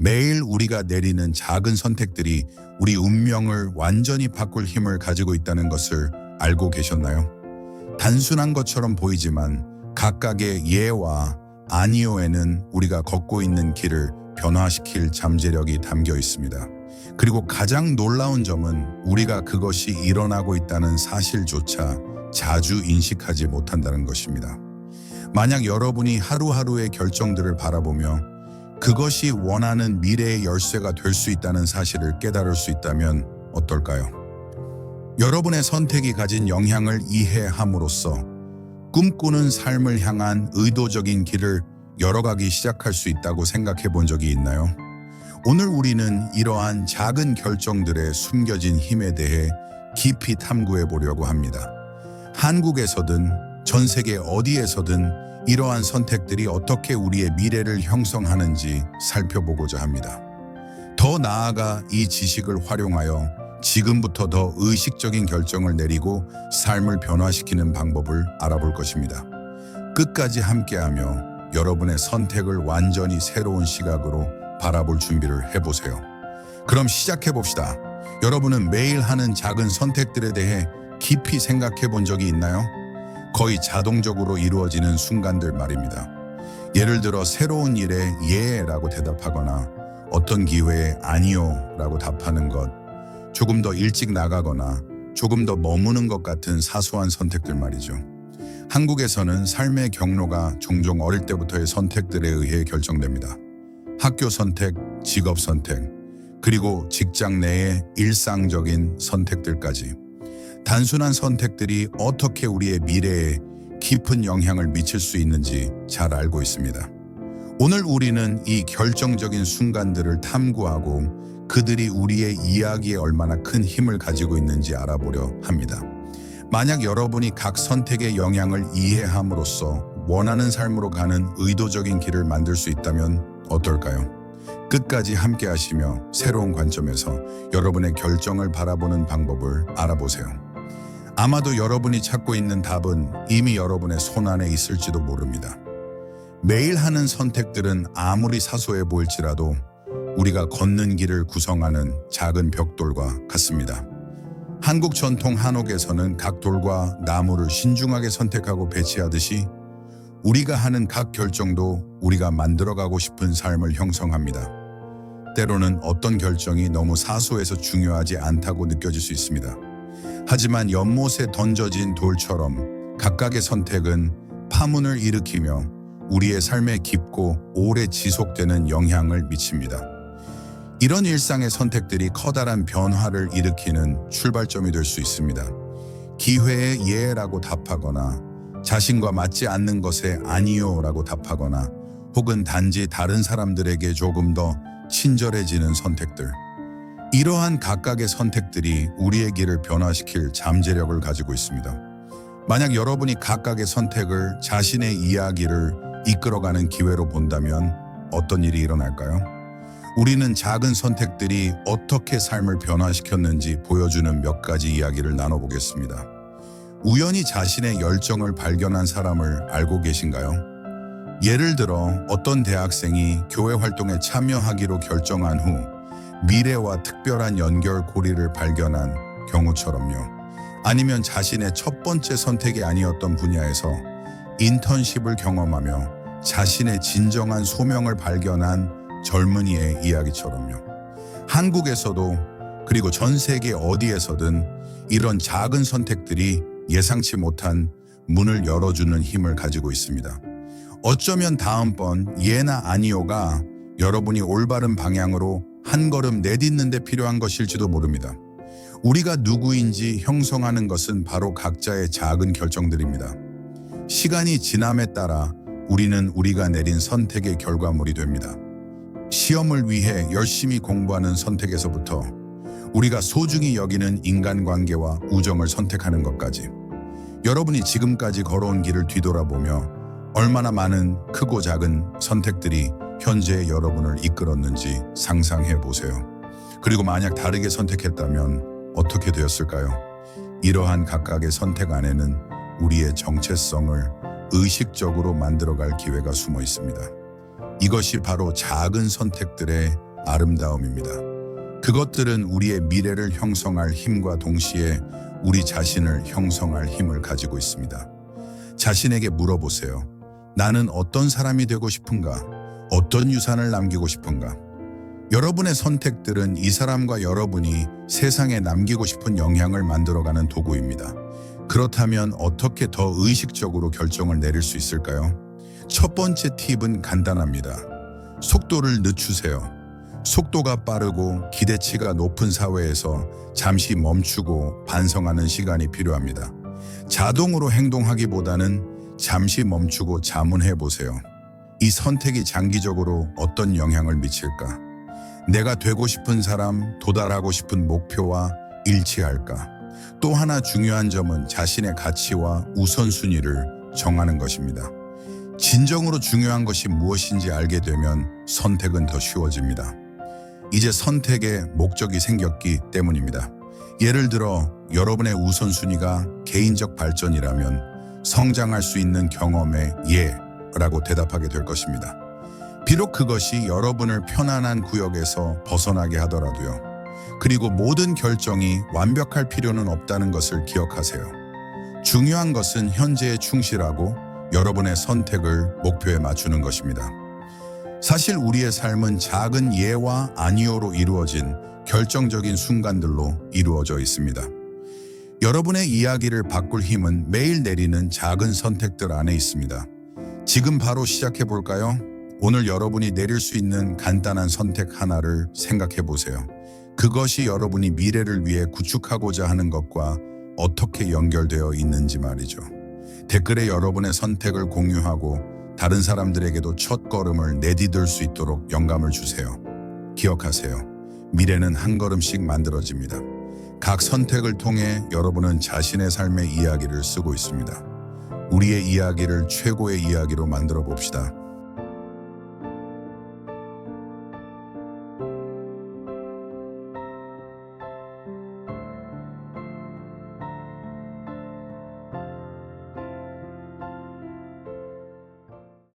매일 우리가 내리는 작은 선택들이 우리 운명을 완전히 바꿀 힘을 가지고 있다는 것을 알고 계셨나요? 단순한 것처럼 보이지만 각각의 예와 아니오에는 우리가 걷고 있는 길을 변화시킬 잠재력이 담겨 있습니다. 그리고 가장 놀라운 점은 우리가 그것이 일어나고 있다는 사실조차 자주 인식하지 못한다는 것입니다. 만약 여러분이 하루하루의 결정들을 바라보며 그것이 원하는 미래의 열쇠가 될 수 있다는 사실을 깨달을 수 있다면 어떨까요? 여러분의 선택이 가진 영향을 이해함으로써 꿈꾸는 삶을 향한 의도적인 길을 열어가기 시작할 수 있다고 생각해 본 적이 있나요? 오늘 우리는 이러한 작은 결정들의 숨겨진 힘에 대해 깊이 탐구해 보려고 합니다. 한국에서든 전 세계 어디에서든 이러한 선택들이 어떻게 우리의 미래를 형성하는지 살펴보고자 합니다. 더 나아가 이 지식을 활용하여 지금부터 더 의식적인 결정을 내리고 삶을 변화시키는 방법을 알아볼 것입니다. 끝까지 함께하며 여러분의 선택을 완전히 새로운 시각으로 바라볼 준비를 해보세요. 그럼 시작해 봅시다. 여러분은 매일 하는 작은 선택들에 대해 깊이 생각해 본 적이 있나요? 거의 자동적으로 이루어지는 순간들 말입니다. 예를 들어 새로운 일에 예라고 대답하거나 어떤 기회에 아니요라고 답하는 것, 조금 더 일찍 나가거나 조금 더 머무는 것 같은 사소한 선택들 말이죠. 한국에서는 삶의 경로가 종종 어릴 때부터의 선택들에 의해 결정됩니다. 학교 선택, 직업 선택, 그리고 직장 내의 일상적인 선택들까지. 단순한 선택들이 어떻게 우리의 미래에 깊은 영향을 미칠 수 있는지 잘 알고 있습니다. 오늘 우리는 이 결정적인 순간들을 탐구하고 그들이 우리의 이야기에 얼마나 큰 힘을 가지고 있는지 알아보려 합니다. 만약 여러분이 각 선택의 영향을 이해함으로써 원하는 삶으로 가는 의도적인 길을 만들 수 있다면 어떨까요? 끝까지 함께 하시며 새로운 관점에서 여러분의 결정을 바라보는 방법을 알아보세요. 아마도 여러분이 찾고 있는 답은 이미 여러분의 손안에 있을지도 모릅니다. 매일 하는 선택들은 아무리 사소해 보일지라도 우리가 걷는 길을 구성하는 작은 벽돌과 같습니다. 한국 전통 한옥에서는 각 돌과 나무를 신중하게 선택하고 배치하듯이 우리가 하는 각 결정도 우리가 만들어가고 싶은 삶을 형성합니다. 때로는 어떤 결정이 너무 사소해서 중요하지 않다고 느껴질 수 있습니다. 하지만 연못에 던져진 돌처럼 각각의 선택은 파문을 일으키며 우리의 삶에 깊고 오래 지속되는 영향을 미칩니다. 이런 일상의 선택들이 커다란 변화를 일으키는 출발점이 될 수 있습니다. 기회에 예라고 답하거나 자신과 맞지 않는 것에 아니요라고 답하거나 혹은 단지 다른 사람들에게 조금 더 친절해지는 선택들. 이러한 각각의 선택들이 우리의 길을 변화시킬 잠재력을 가지고 있습니다. 만약 여러분이 각각의 선택을 자신의 이야기를 이끌어가는 기회로 본다면 어떤 일이 일어날까요? 우리는 작은 선택들이 어떻게 삶을 변화시켰는지 보여주는 몇 가지 이야기를 나눠보겠습니다. 우연히 자신의 열정을 발견한 사람을 알고 계신가요? 예를 들어 어떤 대학생이 교회 활동에 참여하기로 결정한 후 미래와 특별한 연결고리를 발견한 경우처럼요. 아니면 자신의 첫 번째 선택이 아니었던 분야에서 인턴십을 경험하며 자신의 진정한 소명을 발견한 젊은이의 이야기처럼요. 한국에서도 그리고 전 세계 어디에서든 이런 작은 선택들이 예상치 못한 문을 열어주는 힘을 가지고 있습니다. 어쩌면 다음번 예나 아니오가 여러분이 올바른 방향으로 한 걸음 내딛는 데 필요한 것일지도 모릅니다. 우리가 누구인지 형성하는 것은 바로 각자의 작은 결정들입니다. 시간이 지남에 따라 우리는 우리가 내린 선택의 결과물이 됩니다. 시험을 위해 열심히 공부하는 선택에서부터 우리가 소중히 여기는 인간관계와 우정을 선택하는 것까지 여러분이 지금까지 걸어온 길을 뒤돌아보며 얼마나 많은 크고 작은 선택들이 현재의 여러분을 이끌었는지 상상해 보세요. 그리고 만약 다르게 선택했다면 어떻게 되었을까요? 이러한 각각의 선택 안에는 우리의 정체성을 의식적으로 만들어갈 기회가 숨어 있습니다. 이것이 바로 작은 선택들의 아름다움입니다. 그것들은 우리의 미래를 형성할 힘과 동시에 우리 자신을 형성할 힘을 가지고 있습니다. 자신에게 물어보세요. 나는 어떤 사람이 되고 싶은가? 어떤 유산을 남기고 싶은가? 여러분의 선택들은 이 사람과 여러분이 세상에 남기고 싶은 영향을 만들어가는 도구입니다. 그렇다면 어떻게 더 의식적으로 결정을 내릴 수 있을까요? 첫 번째 팁은 간단합니다. 속도를 늦추세요. 속도가 빠르고 기대치가 높은 사회에서 잠시 멈추고 반성하는 시간이 필요합니다. 자동으로 행동하기보다는 잠시 멈추고 자문해 보세요. 이 선택이 장기적으로 어떤 영향을 미칠까? 내가 되고 싶은 사람, 도달하고 싶은 목표와 일치할까? 또 하나 중요한 점은 자신의 가치와 우선순위를 정하는 것입니다. 진정으로 중요한 것이 무엇인지 알게 되면 선택은 더 쉬워집니다. 이제 선택에 목적이 생겼기 때문입니다. 예를 들어 여러분의 우선순위가 개인적 발전이라면 성장할 수 있는 경험에 예 라고 대답하게 될 것입니다. 비록 그것이 여러분을 편안한 구역에서 벗어나게 하더라도요. 그리고 모든 결정이 완벽할 필요는 없다는 것을 기억하세요. 중요한 것은 현재에 충실하고 여러분의 선택을 목표에 맞추는 것입니다. 사실 우리의 삶은 작은 예와 아니오로 이루어진 결정적인 순간들로 이루어져 있습니다. 여러분의 이야기를 바꿀 힘은 매일 내리는 작은 선택들 안에 있습니다. 지금 바로 시작해 볼까요? 오늘 여러분이 내릴 수 있는 간단한 선택 하나를 생각해 보세요. 그것이 여러분이 미래를 위해 구축하고자 하는 것과 어떻게 연결되어 있는지 말이죠. 댓글에 여러분의 선택을 공유하고 다른 사람들에게도 첫 걸음을 내디딜 수 있도록 영감을 주세요. 기억하세요. 미래는 한 걸음씩 만들어집니다. 각 선택을 통해 여러분은 자신의 삶의 이야기를 쓰고 있습니다. 우리의 이야기를 최고의 이야기로 만들어 봅시다.